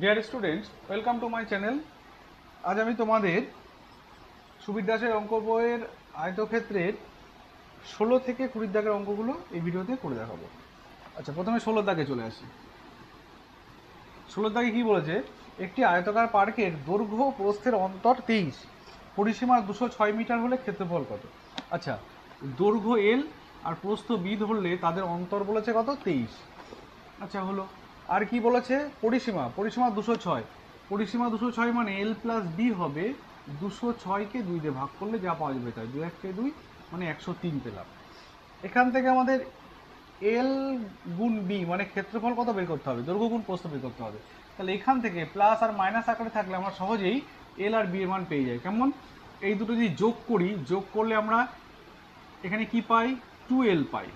Dear students welcome to my channel আজ আমি তোমাদের সুবীর দাসের অঙ্ক বইয়ের আয়তক্ষেত্রের ষোলো থেকে কুড়ির দাগের অঙ্কগুলো এই ভিডিওতে করে দেখাবো। আচ্ছা প্রথমে ষোলোর দাগে চলে আসি। ষোলোর দাগে কী বলেছে? একটি আয়তকার পার্কের দৈর্ঘ্য প্রস্থের অন্তর তেইশ। পরিসীমা দুশো ছয় মিটার হলে ক্ষেত্রফল কত? আচ্ছা দৈর্ঘ্য এল আর প্রস্থ বি ধরলে তাদের অন্তর বলেছে কত? তেইশ। আচ্ছা হলো। আর কি বলেছে? পরিসীমা পরিসীমা দুশো ছয়। পরিসীমা দুশো ছয় মানে এল প্লাস বি হবে। দুশো ছয়কে দুই দিয়ে ভাগ করলে যা পাওয়া যাবে তাই দুই এককে দুই মানে একশো তিন পেলাম। এখান থেকে আমাদের এল গুণ বি মানে ক্ষেত্রফল কত বের করতে হবে? দৈর্ঘ্য গুণ প্রস্থ বের করতে হবে। তাহলে এখান থেকে প্লাস আর মাইনাস আকারে থাকলে আমরা সহজেই এল আর বি এর মান পেয়ে যাই। কেমন? এই দুটো যদি যোগ করি, যোগ করলে আমরা এখানে কি পাই? টু এল পাই।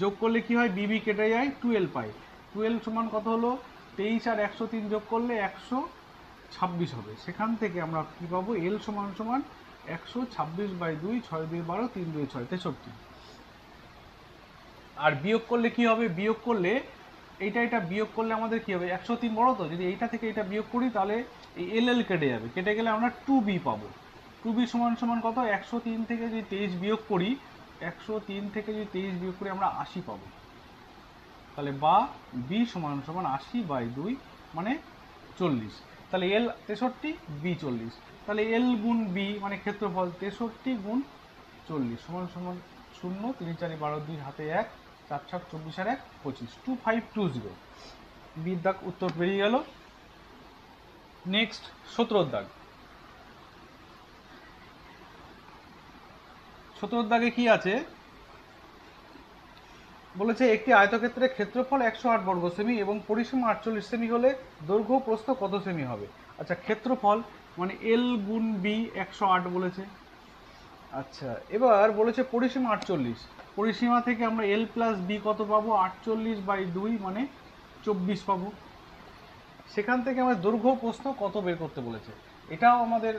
যোগ করলে কি হয়? বিবি কেটে যায় টু এল পাই। টুয়েলভ সমান কত হলো? তেইশ আর একশো তিন যোগ করলে একশো ছাব্বিশ হবে। সেখান থেকে আমরা কি পাবো? এল সমান সমান একশো ছাব্বিশ বাই দুই, ছয় দুই বারো, তিন দুই ছয়, তেষট্টি। আর বিয়োগ করলে কি হবে? বিয়োগ করলে এইটা এটা বিয়োগ করলে আমাদের কি হবে? একশো তিন বড় তো? যদি এইটা থেকে এটা বিয়োগ করি তাহলে এই এল এল কেটে যাবে। কেটে গেলে আমরা টু বি পাবো। টু বি সমান সমান কত? একশো তিন থেকে যদি তেইশ বিয়োগ করি, একশো তিন থেকে যদি তেইশ বিয়োগ করি, আমরা আশি পাবো। তাহলে বা বি সমান সমান আশি বাই দুই মানে চল্লিশ। তাহলে এল তেষট্টি, বি চল্লিশ। তাহলে এল গুণ বি মানে ক্ষেত্রফল তেষট্টি গুণ চল্লিশ। সমান সমান শূন্য, তিন চারি বারো দুই, হাতে এক, চার চার চব্বিশ আর এক, পঁচিশ। Two five, two zero. বির দাগ উত্তর বেরিয়ে গেল। নেক্সট সতেরোর দাগ সতেরোর দাগে কি আছে? বলেছে, একটি আয়তক্ষেত্রের ক্ষেত্রফল একশো আট বর্গ সেমি এবং পরিসীমা আটচল্লিশ সেমি হলে দৈর্ঘ্য প্রস্থ কত সেমি হবে? আচ্ছা ক্ষেত্রফল মানে এল গুণ বি একশো আট বলেছে। আচ্ছা এবার বলেছে পরিসীমা আটচল্লিশ। পরিসীমা থেকে আমরা এল প্লাস বি কত পাবো? আটচল্লিশ বাই দুই মানে চব্বিশ পাবো। সেখান থেকে আমাদের দৈর্ঘ্য প্রস্থ কত বের করতে বলেছে? এটাও আমাদের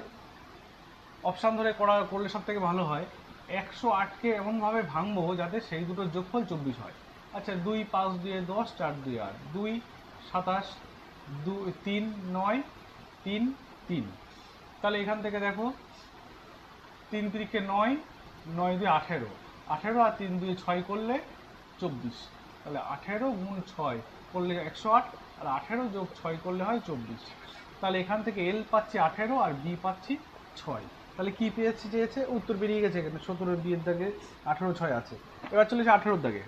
অপশান ধরে করা, করলে সব থেকে ভালো হয়। একশো আটকে এমনভাবে ভাঙবো যাতে সেই দুটোর যোগফল চব্বিশ হয়। আচ্ছা দুই পাঁচ দুয়ে দশ, চার দুই আট। দুই, সাতাশ, দু, তিন, নয়, তিন তিন। তাহলে এখান থেকে দেখো, তিন তিরিকে নয় নয় দুই আঠেরো। আঠেরো আর তিন দুই ছয় করলে চব্বিশ। তাহলে আঠেরো গুণ ছয় করলে একশো আট, আর আঠেরো যোগ ছয় করলে হয় চব্বিশ। তাহলে এখান থেকে এল পাচ্ছি আঠেরো আর বি পাচ্ছি ছয়। তাহলে কি পেয়েছি চেয়েছে? উত্তর বেরিয়ে গেছে এখানে। সতেরো বিয়ের দাগে আঠেরো ছয় আছে। এবার চলে এসে আঠেরোর দাগে।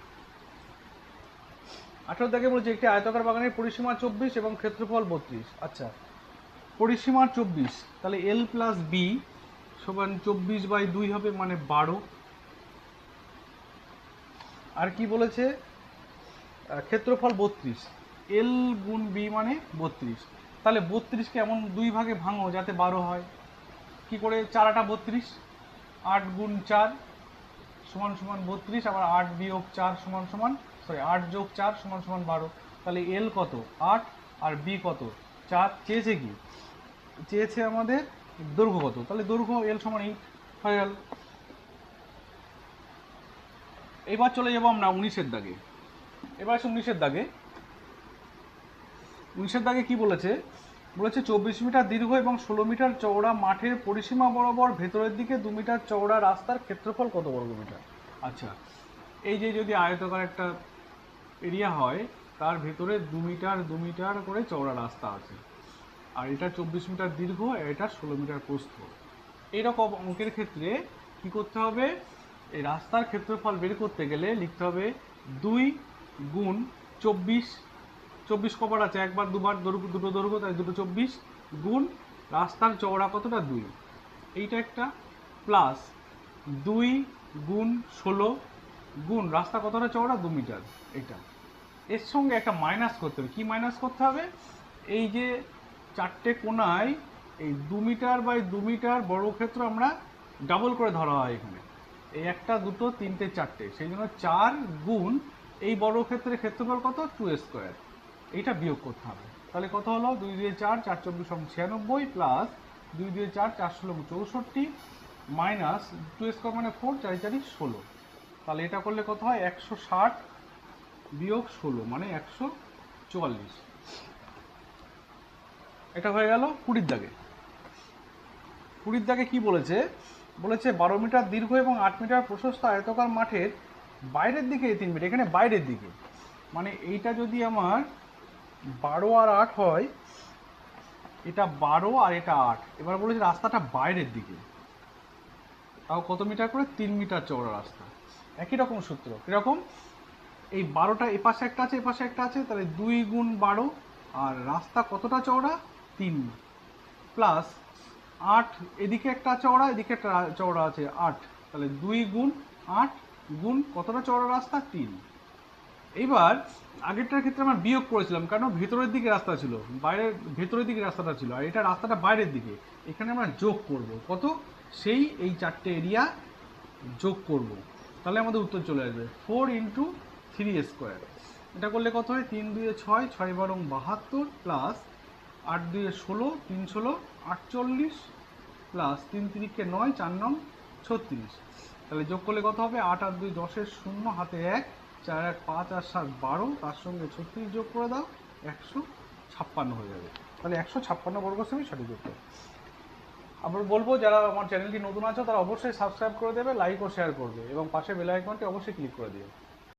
আঠেরোর দাগে বলছে, একটি আয়তকার বাগানের পরিসীমা চব্বিশ এবং ক্ষেত্রফল বত্রিশ। আচ্ছা পরিসীমা চব্বিশ, তাহলে এল প্লাস বি সমান চব্বিশ বাই দুই হবে মানে বারো। আর কি বলেছে? ক্ষেত্রফল বত্রিশ। এল গুণ বি মানে বত্রিশ। তাহলে বত্রিশকে এমন দুই ভাগে ভাঙো যাতে বারো হয়। কি করে চারাটা বত্রিশ? আট গুণ চার সমান সমান বত্রিশ, আবার আট বিয়োগ চার সমান সমান সরি আট যোগ চার সমান সমান বারো। তাহলে এল কত? আট। আর বি কত? চার। চেয়েছে কি? চেয়েছে আমাদের দৈর্ঘ্য কত? তাহলে দৈর্ঘ্য এল সমান এইট হয়ে গেল। এবার চলে যাব আমরা উনিশের দাগে। এবার আছে উনিশের দাগে। উনিশের দাগে কি বলেছে? বলেছে চব্বিশ মিটার দীর্ঘ এবং ষোলো মিটার চওড়া মাঠের পরিসীমা বরাবর ভেতরের দিকে দু মিটার চওড়া রাস্তার ক্ষেত্রফল কত বর্গ মিটার? আচ্ছা এই যে যদি আয়তকার একটা এরিয়া হয়, তার ভেতরে দু মিটার দু মিটার করে চওড়া রাস্তা আছে। আর এটা চব্বিশ মিটার দীর্ঘ, এটা ষোলো মিটার প্রস্থ। এইরকম অঙ্কের ক্ষেত্রে কি করতে হবে? এই রাস্তার ক্ষেত্রফল বের করতে গেলে লিখতে হবে দুই গুণ চব্বিশ চব্বিশ কবার আছে, একবার, দুবার দুটো দৈর্ঘ্য তাই দুটো চব্বিশ। গুণ, রাস্তার চওড়া কতটা? দুই। এইটা একটা প্লাস দুই গুণ ষোলো গুণ, রাস্তা কতটা চওড়া? দু মিটার এটা এর সঙ্গে একটা মাইনাস করতে হবে। কী মাইনাস করতে হবে? এই যে চারটে কোনায় এই দু মিটার বাই দু মিটার বর্গক্ষেত্র আমরা ডাবল করে ধরা হয় এখানে। এই একটা, দুটো, তিনটে, চারটে। সেই জন্য চার গুণ এই বর্গক্ষেত্রের ক্ষেত্রফল কত? টু স্কোয়ার এইটা বিয়োগ করতে হবে। তাহলে কত হলো? দুই দুই চার চার চব্বিশ ছিয়ানব্বই প্লাস দুই দুই চার চার ষোলো চৌষট্টি মাইনাস টু স্কোয়ার মানে ফোর চারি চারি ষোলো। তাহলে এটা করলে কত হয়? একশো ষাট বিয়োগ ষোলো মানে একশো চুয়াল্লিশ। এটা হয়ে গেল কুড়ির দাগে। কুড়ির দাগে কি বলেছে? বলেছে বারো মিটার দীর্ঘ এবং আট মিটার প্রশস্ত আয়তকার মাঠের বাইরের দিকে তিন মিটার, এখানে বাইরের দিকে। মানে এইটা যদি আমার বারো আর আট হয়, এটা বারো আর এটা আট। এবার বলেছে রাস্তাটা বাইরের দিকে। তাও কত মিটার করে? তিন মিটার চওড়া রাস্তা। একই রকম সূত্র। কীরকম? এই বারোটা এপাশে একটা আছে, এপাশে একটা আছে, তাহলে দুই গুণ বারো, আর রাস্তা কতটা চওড়া? তিন। প্লাস আট, এদিকে একটা চওড়া, এদিকে একটা চওড়া আছে, আট। তাহলে দুই গুণ আট গুণ কতটা চওড়া রাস্তা? তিন। এইবার আগেরটার ক্ষেত্রে আমরা বিয়োগ করেছিলাম, কারণ ভেতরের দিকে রাস্তা ছিল, বাইরের, ভেতরের দিকে রাস্তাটা ছিল, আর এটা রাস্তাটা বাইরের দিকে। এখানে আমরা যোগ করব। কত? সেই এই চারটে এরিয়া যোগ করব। তাহলে আমাদের উত্তর চলে আসবে। ফোর ইন্টু থ্রি স্কোয়ার এটা করলে কত হয়? তিন দুয়ে ছয় ছয় বারং বাহাত্তর প্লাস আট দুয়ে ষোলো, তিন ষোলো, আটচল্লিশ প্লাস তিন তিরিখে নয়, চার নং ছত্রিশ। তাহলে যোগ করলে কত হবে? আট আট দুই দশের শূন্য, হাতে এক। চার এক পাঁচ আর সাত বারো, তার সঙ্গে ছত্রিশ যোগ করে দাও, একশো ছাপ্পান্ন হয়ে যাবে। তাহলে একশো ছাপ্পান্ন বর্গ সেমি সঠিক উত্তর আবার বলব, যারা আমার চ্যানেলটি নতুন আছে, তারা অবশ্যই সাবস্ক্রাইব করে দেবে, লাইক ও শেয়ার করবে, এবং পাশে বেল আইকনটি অবশ্যই ক্লিক করে দিও।